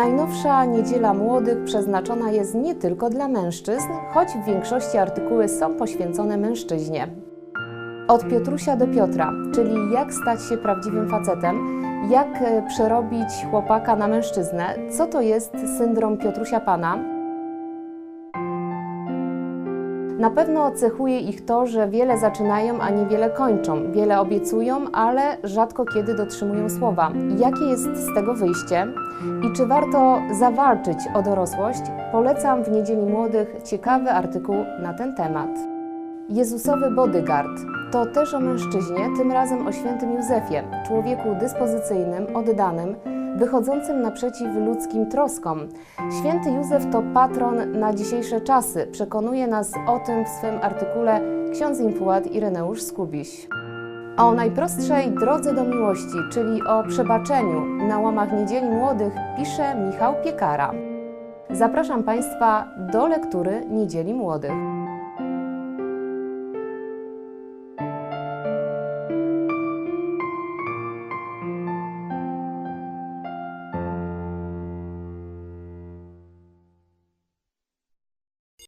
Najnowsza Niedziela Młodych przeznaczona jest nie tylko dla mężczyzn, choć w większości artykuły są poświęcone mężczyźnie. Od Piotrusia do Piotra, czyli jak stać się prawdziwym facetem, jak e, przerobić chłopaka na mężczyznę, co to jest syndrom Piotrusia Pana. Na pewno cechuje ich to, że wiele zaczynają, a niewiele kończą, wiele obiecują, ale rzadko kiedy dotrzymują słowa. Jakie jest z tego wyjście i czy warto zawalczyć o dorosłość? Polecam w Niedzieli Młodych ciekawy artykuł na ten temat. Jezusowy bodyguard to też o mężczyźnie, tym razem o świętym Józefie, człowieku dyspozycyjnym, oddanym, wychodzącym naprzeciw ludzkim troskom. Święty Józef to patron na dzisiejsze czasy. Przekonuje nas o tym w swym artykule ksiądz infułat Ireneusz Skubiś. O najprostszej drodze do miłości, czyli o przebaczeniu na łamach Niedzieli Młodych pisze Michał Piekara. Zapraszam Państwa do lektury Niedzieli Młodych.